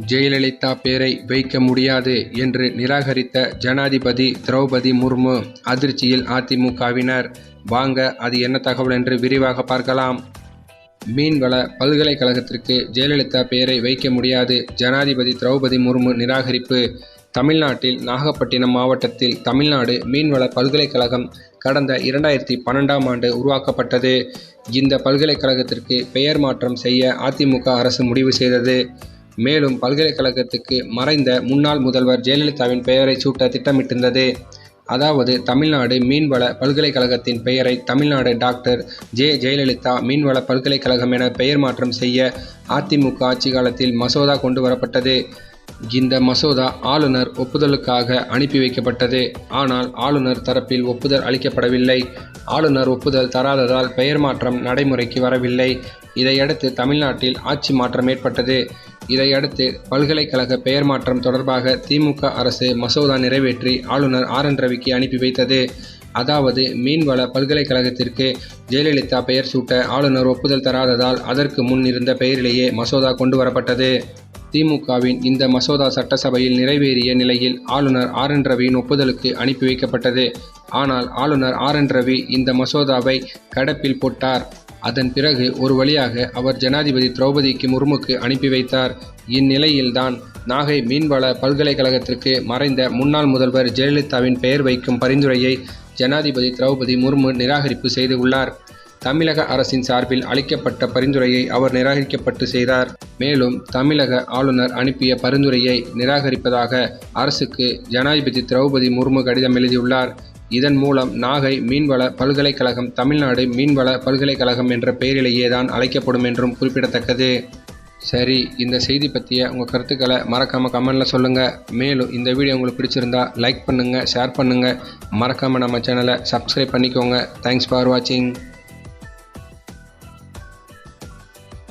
ஜெயலலிதா பெயரை வைக்க முடியாது என்று நிராகரித்த ஜனாதிபதி திரௌபதி முர்மு அதிர்ச்சியில் அதிமுகவினர். வாங்க அது என்ன தகவல் என்று விரிவாக பார்க்கலாம். மீன்வள பல்கலைக்கழகத்திற்கு ஜெயலலிதா பெயரை வைக்க முடியாது. ஜனாதிபதி திரௌபதி முர்மு நிராகரிப்பு. தமிழ்நாட்டில் நாகப்பட்டினம் மாவட்டத்தில் தமிழ்நாடு மீன்வள பல்கலைக்கழகம் கடந்த இரண்டாயிரத்தி பன்னெண்டாம் ஆண்டு உருவாக்கப்பட்டது. இந்த பல்கலைக்கழகத்திற்கு பெயர் மாற்றம் செய்ய அதிமுக அரசு முடிவு செய்தது. மேலும் பல்கலைக்கழகத்துக்கு மறைந்த முன்னாள் முதல்வர் ஜெயலலிதாவின் பெயரை சூட்ட திட்டமிட்டிருந்தது. அதாவது தமிழ்நாடு மீன்வள பல்கலைக்கழகத்தின் பெயரை தமிழ்நாடு டாக்டர் ஜே ஜெயலலிதா மீன்வள பல்கலைக்கழகம் என பெயர் மாற்றம் செய்ய அதிமுக ஆட்சி காலத்தில் மசோதா கொண்டு வரப்பட்டது. இந்த மசோதா ஆளுநர் ஒப்புதலுக்காக அனுப்பி வைக்கப்பட்டது. ஆனால் ஆளுநர் தரப்பில் ஒப்புதல் அளிக்கப்படவில்லை. ஆளுநர் ஒப்புதல் தராததால் பெயர் மாற்றம் நடைமுறைக்கு வரவில்லை. இதையடுத்து தமிழ்நாட்டில் ஆட்சி மாற்றம் ஏற்பட்டது. இதையடுத்து பல்கலைக்கழக பெயர் மாற்றம் தொடர்பாக திமுக அரசு மசோதா நிறைவேற்றி ஆளுநர் ஆர். என். ரவிக்கு அனுப்பி வைத்தது. அதாவது மீன்வள பல்கலைக்கழகத்திற்கு ஜெயலலிதா பெயர் சூட்ட ஆளுநர் ஒப்புதல் தராததால் அதற்கு முன் இருந்த பெயரிலேயே மசோதா கொண்டு வரப்பட்டது. திமுகவின் இந்த மசோதா சட்டசபையில் நிறைவேறிய நிலையில் ஆளுநர் ஆர் என் ரவியின் ஒப்புதலுக்கு அனுப்பி வைக்கப்பட்டது. ஆனால் ஆளுநர் ஆர் என் ரவி இந்த மசோதாவை கடப்பில் போட்டார். அதன் பிறகு ஒரு வழியாக அவர் ஜனாதிபதி திரௌபதிக்கு முர்முக்கு அனுப்பி வைத்தார். இந்நிலையில்தான் நாகை மீன்வள பல்கலைக்கழகத்திற்கு மறைந்த முன்னாள் முதல்வர் ஜெயலலிதாவின் பெயர் வைக்கும் பரிந்துரையை ஜனாதிபதி திரௌபதி முர்மு நிராகரிப்பு செய்து உள்ளார். தமிழக அரசின் சார்பில் அளிக்கப்பட்ட பரிந்துரையை அவர் நிராகரிக்கப்பட்டு செய்தார். மேலும் தமிழக ஆளுநர் அனுப்பிய பரிந்துரையை நிராகரிப்பதாக அரசுக்கு ஜனாதிபதி திரௌபதி முர்மு கடிதம் எழுதியுள்ளார். இதன் மூலம் நாகை மீன்வள பல்கலைக்கழகம் தமிழ்நாடு மீன்வள பல்கலைக்கழகம் என்ற பெயரிலேயே தான் அழைக்கப்படும் என்றும் குறிப்பிடத்தக்கது. சரி இந்த செய்தி பற்றிய உங்கள் கருத்துக்களை மறக்காமல் கமெண்டில் சொல்லுங்கள் மேலும் இந்த வீடியோ உங்களுக்கு பிடிச்சிருந்தா லைக் பண்ணுங்கள் ஷேர் பண்ணுங்கள் மறக்காமல் நம்ம சேனலை சப்ஸ்கிரைப் பண்ணிக்கோங்க. தேங்க்ஸ் ஃபார் வாட்சிங்